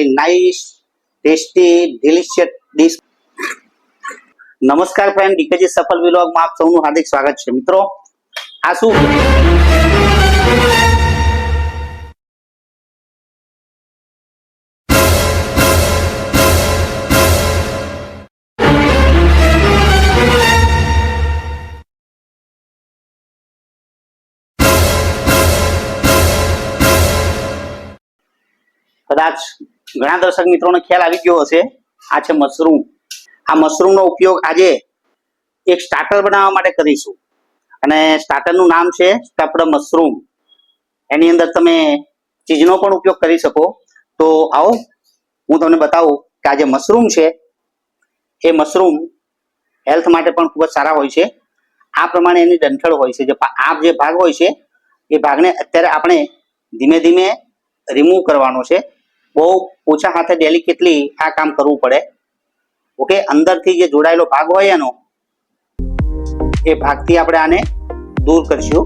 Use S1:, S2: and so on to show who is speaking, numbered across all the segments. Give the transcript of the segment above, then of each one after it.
S1: very nice, tasty, delicious dish. નમસ્કાર friend DKG સફળ વિલોગમાં આપ સૌનું હાર્દિક સ્વાગત છે મિત્રો આ શું કદાચ ઘણા દર્શક મિત્રોને ખ્યાલ આવી ગયો હશે. આ છે મશરૂમ. આ મશરૂમનો ઉપયોગ આજે એક સ્ટાર્ટર બનાવવા માટે કરીશું. અને સ્ટાર્ટરનું નામ છે સ્ટફડ મશરૂમ. એની અંદર તમે ચીજનો પણ ઉપયોગ કરી શકો. તો આવો, હું તમને બતાવું કે આ જે મશરૂમ છે, એ મશરૂમ હેલ્થ માટે પણ ખૂબ જ સારા હોય છે. આ પ્રમાણે એની ડંઠળ હોય છે. જે આ જે ભાગ હોય છે, એ ભાગને અત્યારે આપણે ધીમે ધીમે રિમૂવ કરવાનો છે. બહુ ઓછા હાથે ડેલિકેટલી આ કામ કરવું પડે? ઓકે, અંદરથી જે જોડાયેલો ભાગ હોય એનો, એ ભાગથી આપણે આને દૂર કરશું.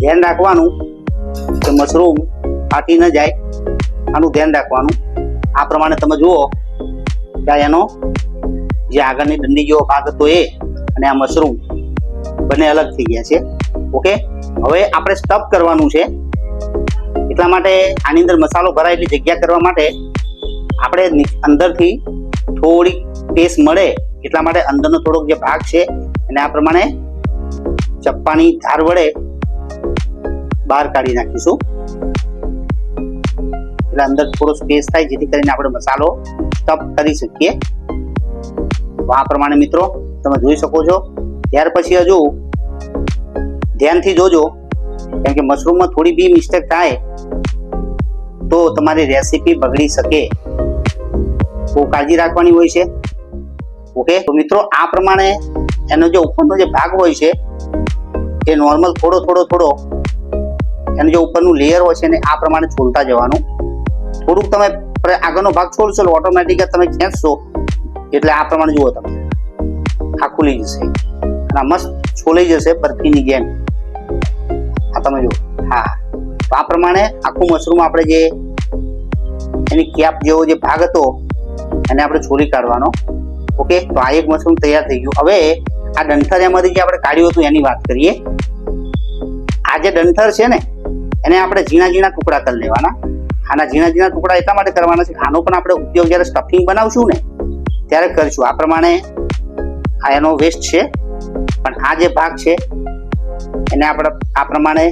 S1: ધ્યાન રાખવાનું કે મશરૂમ ફાટી ન જાય, આનું ધ્યાન રાખવાનું. આ પ્રમાણે તમે જુઓ કે એનો જે આગળની દંડી જેવો ભાગ હતો એ અને આ મશરૂમ બંને અલગ થઈ ગયા છે. ઓકે હવે આપણે સ્ટફ કરવાનું છે. એટલા માટે આની અંદર મસાલો ભરાય એટલી જગ્યા કરવા માટે આપણે અંદરથી થોડીક સ્પેસ મળે એટલા માટે અંદરનો થોડોક જે ભાગ છે એને આ પ્રમાણે ચપ્પાની ધાર વડે બહાર કાઢી નાખીશું. એટલે અંદર થોડો સ્પેસ થાય જેથી કરીને આપણે મસાલો સ્ટફ કરી શકીએ. તો આ પ્રમાણે મિત્રો તમે જોઈ શકો છો. ત્યાર પછી હજુ ધ્યાનથી જોજો, કેમ કે મશરૂમમાં થોડી બી મિસ્ટેક થાય તો તમારી રેસીપી બગડી શકે. તો કાળજી રાખવાની હોય છે. ઓકે? તો મિત્રો આ પ્રમાણે એનો જે ઉપરનો જે ભાગ હોય છે, એ નોર્મલ થોડો થોડો થોડો એનું જે ઉપરનું લેયર હોય છે ને આ પ્રમાણે છોલતા જવાનું. થોડુંક તમે આગળનો ભાગ છોડશો ઓટોમેટિક તમે ખેંચશો. એટલે આ પ્રમાણે જુઓ તમે. આ ખુલી જશે. અને આ મસ્ત છોલાઈ જશે બરફીની જેમ. આ તમે જુઓ. હા. તો આ પ્રમાણે આખું મશરૂમ આપણે જે એની કેપ જેવો જે ભાગ હતો, એને આપણે છોલી કાઢવાનો. ઓકે? તો આ એક મશરૂમ તૈયાર થઈ ગયું. હવે આ ડંઠર એમાંથી જે આપણે કાઢ્યું હતું, એની વાત કરીએ. આ જે ડંઠર છે ને, એને આપણે ઝીણા ઝીણા ટુકડા કરી લેવાના. આના ઝીણા ઝીણા ટુકડા એટલા માટે કરવાના છે આનો પણ આપણે ઉપયોગ જ્યારે સ્ટફિંગ બનાવશું ને ત્યારે કરીશું. આ પ્રમાણે આ એનો વેસ્ટ છે. પણ આ જે ભાગ છે, એને આપણે આ પ્રમાણે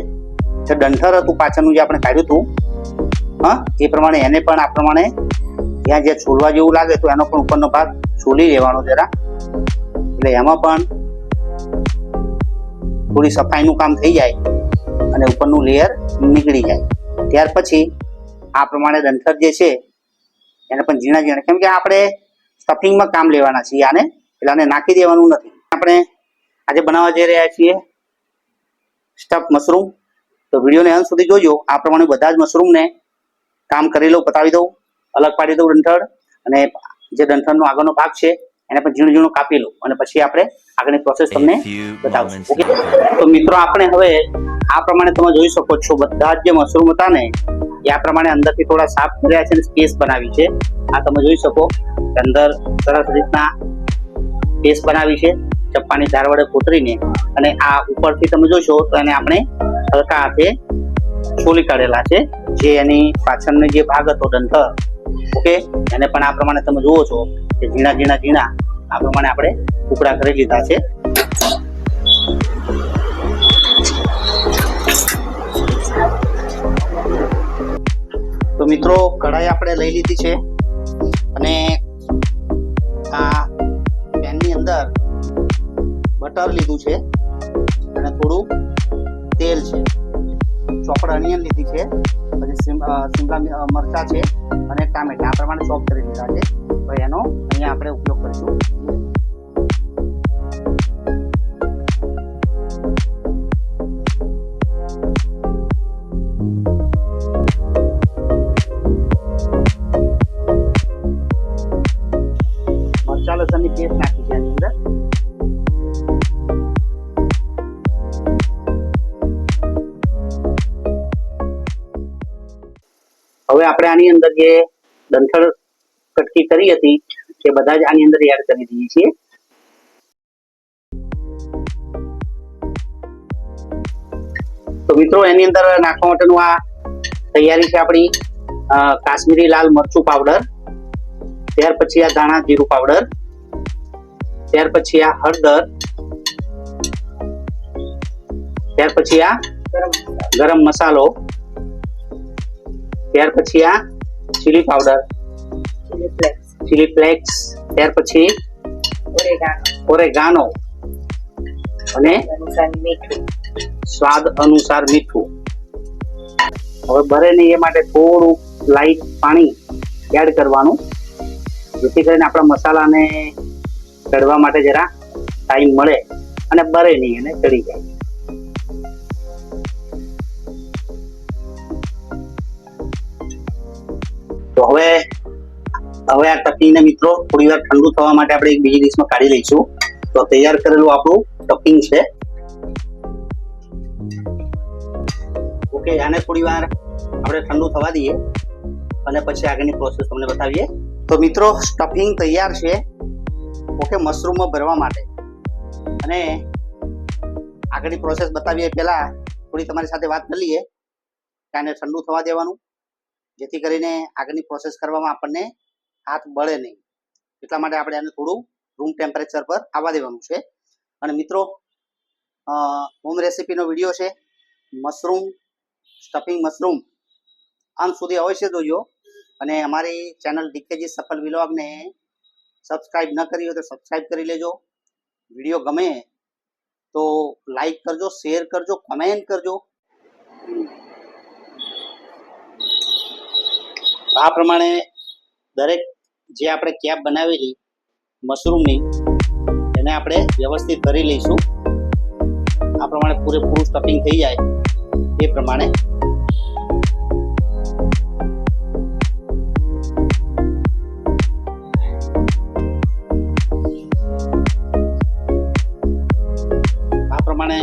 S1: જે ડંઠર હતું પાછળનું જે આપણે કાઢ્યું હતું, હા, એ પ્રમાણે એને પણ આ પ્રમાણે ત્યાં જે છોલવા જેવું લાગે તો એનો પણ ઉપરનો ભાગ છોલી લેવાનો જરા. એટલે એમાં પણ થોડી સફાઈનું કામ થઈ જાય અને ઉપરનું લેયર નીકળી જાય. ત્યાર પછી આ પ્રમાણે ડંઠર જે છે, એને પણ ઝીણા ઝીણા. કેમ કે આપણે સ્ટફિંગમાં કામ લેવાના છીએ. આને એટલે આને નાખી દેવાનું નથી. આપણે આજે બનાવવા જઈ રહ્યા છીએ સ્ટફ મશરૂમ તો વિડીયોને અંત સુધી જોજો. આ પ્રમાણે બધા જ મશરૂમને કામ કરી લઉં પતાવી દઉં. અલગ પાડી દઉં ડંઠળ અને જે ડંઠળનો આગળનો ભાગ છે એને પણ ઝીણું ઝીણું કાપી લઉં અને પછી આપણે આગળની પ્રોસેસ તમને બતાવશું. ઓકે તો મિત્રો આપણે હવે આ પ્રમાણે તમે જોઈ શકો છો. બધા જ જે મશરૂમ હતા ને એ આ પ્રમાણે અંદરથી થોડા સાફ કર્યા છે અને સ્પેસ બનાવી છે. આ તમે જોઈ શકો અંદર સરસ રીતના સ્પેસ બનાવી છે. ચપ્પાની ધાર વડે કોતરીને અને આ ઉપરથી તમે જોશો તો એને આપણે હલકા હાથે છોલી કાઢેલા છે. જે એની પાછળનો જે ભાગ હતો દંતર ઓકે? એને પણ આ પ્રમાણે તમે જુઓ છો કે ઝીણા ઝીણા ઝીણા આ પ્રમાણે આપણે ટુકડા કરી લીધા છે. મિત્રો, કઢાઈ આપણે લઈ લીધી છે. અને આ પેનની અંદર બટર લીધું છે અને થોડું તેલ છે. ચોપડ અનિયન લીધી છે, પછી શિમલા મરચાં છે અને ટામેટા. આ પ્રમાણે ચોપ કરી લીધા છે. તો એનો અહીંયા આપણે ઉપયોગ કરીશું. આપણે આની અંદર જે દંથળ કટકી કરી હતી, એ બધા જ આની અંદર એડ કરી દઈએ છીએ. તો મિત્રો, એની અંદર નાખવા માટેનું આ તૈયારી છે આપણી કાશ્મીરી લાલ મરચું પાવડર ત્યાર પછી આ ધાણા જીરું પાવડર ત્યાર પછી આ હળદર, ત્યાર પછી આ ગરમ મસાલો. ત્યાર પછી આ chilli powder
S2: chilli flakes
S1: chilli flakes ત્યાર પછી
S2: ઓરેગાનો
S1: અને
S2: મીઠું.
S1: સ્વાદ અનુસાર મીઠું. હવે ભરે નહીં એ માટે થોડું લાઈટ પાણી એડ કરવાનું. જેથી કરીને આપણા મસાલાને ચડવા માટે જરા ટાઈમ મળે અને બરે નહીં એને ચડી જાય. તો હવે હવે આ ટપીને મિત્રો થોડી વાર ઠંડુ થવા માટે આપણે એક બીજી ડીશમાં કાઢી લઈશું. તો તૈયાર કરેલું આપણું ટપિંગ છે. ઓકે આને થોડી વાર આપણે ઠંડુ થવા દઈએ અને પછી આગળની પ્રોસેસ તમને બતાવીએ. તો મિત્રો સ્ટફિંગ તૈયાર છે. ઓકે મશરૂમમાં ભરવા માટે. અને આગળની પ્રોસેસ બતાવીએ પહેલા. થોડી તમારી સાથે વાત કરી લઈએ કે આને ઠંડુ થવા દેવાનું. જેથી કરીને આગળની પ્રોસેસ કરવામાં આપણને હાથ બળે નહીં. એટલા માટે આપણે આને થોડું રૂમ ટેમ્પરેચર પર આવવા દેવાનું છે. અને મિત્રો હોમ રેસીપીનો વીડિયો છે. Mushroom stuffing mushroom. અંત સુધી અવશ્ય જોજો. અને અમારી ચેનલ ડીકેજી સફલ વિલોગને સબસ્ક્રાઇબ ન કરી હોય તો સબસ્ક્રાઈબ કરી લેજો. વીડિયો ગમે તો લાઈક કરજો શેર કરજો કમેન્ટ કરજો. આ પ્રમાણે દરેક જે આપણે કેપ બનાવેલી મશરૂમની, એને આપણે વ્યવસ્થિત કરી લઈશું. આ પ્રમાણે પૂરેપૂરું સ્ટફિંગ થઈ જાય એ પ્રમાણે. આ પ્રમાણે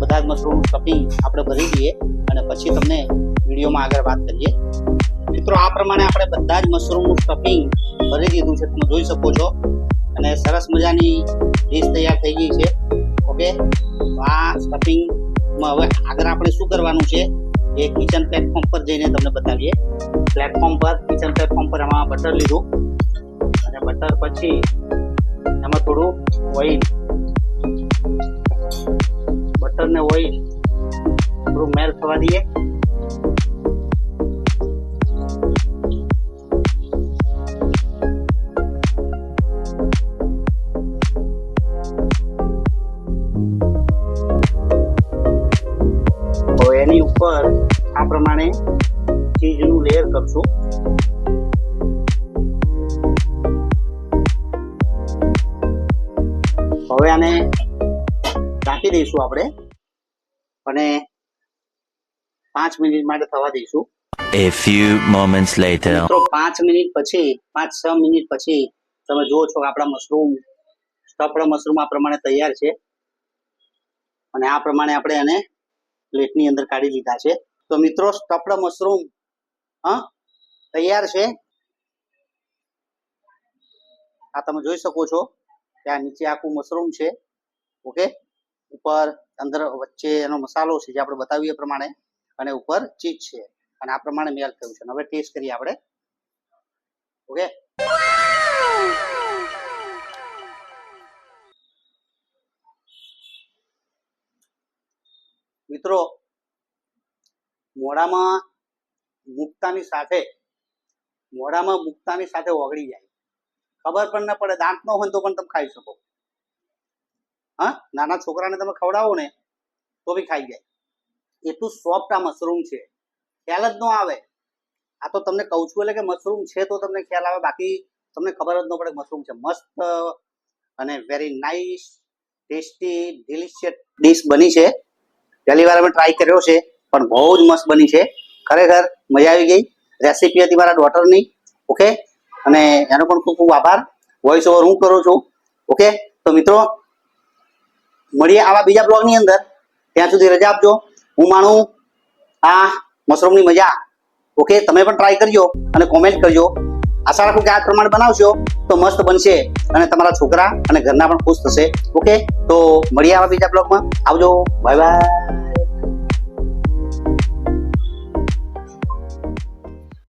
S1: બધા જ મશરૂમ સ્ટફિંગ આપણે ભરી દઈએ અને પછી તમને વિડીયોમાં આગળ વાત કરીએ. મિત્રો, આ પ્રમાણે આપણે બધા જ મશરૂમનું સ્ટફિંગ ભરી દીધું છે. તમે જોઈ શકો છો. અને સરસ મજાની ડીશ તૈયાર થઈ ગઈ છે. ઓકે? આ સ્ટફિંગમાં હવે આગળ આપણે શું કરવાનું છે? એ કિચન પ્લેટફોર્મ પર જઈને તમને બતાવીએ. પ્લેટફોર્મ પર કિચન પ્લેટફોર્મ પર એમાં બટર લીધું. અને બટર પછી એમાં થોડું ઓઇલ બટર ને ઓઇલ થોડું મેલ થવા દઈએ. કરશું હવે આને ઢાંકી દઈશું આપણે અને પાંચ મિનિટ માટે થવા દઈશું.
S3: A few moments later.
S1: મિત્રો પાંચ મિનિટ પછી પાંચ છ મિનિટ પછી તમે જુઓ છો કે આપણા મશરૂમ સ્ટફડ મશરૂમ આ પ્રમાણે તૈયાર છે. અને આ પ્રમાણે આપણે એને પ્લેટની અંદર કાઢી લીધા છે. તો મિત્રો સ્ટફડ મશરૂમ હા? તૈયાર છે? આ તમે જોઈ શકો છો. આ નીચે આખું મશરૂમ છે. ઓકે? ઉપર, અંદર, વચ્ચે એનો મસાલો છે જે આપણે બતાવીએ એ પ્રમાણે અને ઉપર ચીજ છે. અને આ પ્રમાણે મેલ થયું છે. હવે ટેસ્ટ કરીએ આપણે. ઓકે? મિત્રો, મોઢામાં મૂકતાની સાથે, મોઢામાં મૂકતાની સાથે ઓગળી જાય. ખબર પણ ના પડે, દાંત ન હોય તો પણ તમે ખાઈ શકો. હા? નાના છોકરાને તમે ખવડાવો ને, તો બી ખાઈ જાય. એટલું સોફ્ટ આ મશરૂમ છે. ખ્યાલ જ ન આવે. આ તો તમને કહું છું એટલે કે મશરૂમ છે તો તમને ખ્યાલ આવે, બાકી તમને ખબર જ ન પડે મશરૂમ છે. મસ્ત અને very nice tasty delicious dish બની છે. પહેલી વાર અમે ટ્રાય કર્યો છે, પણ બહુ જ મસ્ત બની છે. ખરેખર મજા આવી ગઈ. રેસીપી હતી મારા ડોટરની ઓકે અને એનો પણ ખૂબ ખૂબ આભાર. વોઇસ ઓવર હું કરું છું. ઓકે તો મિત્રો, મળીએ આવા બીજા બ્લોગની અંદર. ત્યાં સુધી રજા આપજો. હું માનું આ મશરૂમની મજા. ઓકે તમે પણ ટ્રાય કરજો અને કોમેન્ટ કરજો. આશા રાખું કે આ પ્રમાણે બનાવશો તો મસ્ત બનશે અને તમારા છોકરા અને ઘરના પણ ખુશ થશે. ઓકે તો મળીએ આવા બીજા બ્લોગમાં આવજો. Bye bye